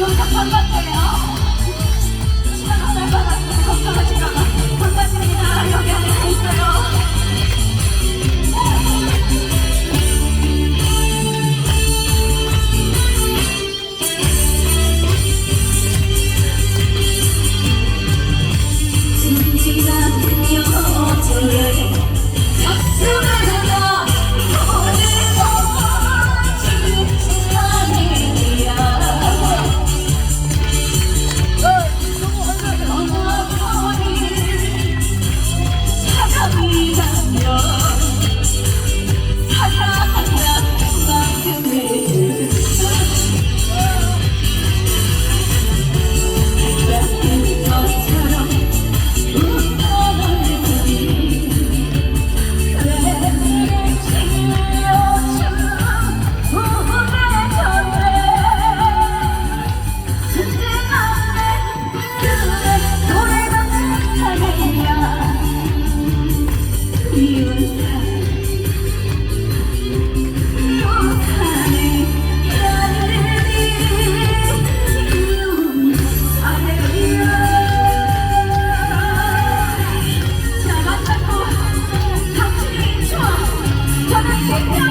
용접한 건데요. Thank you.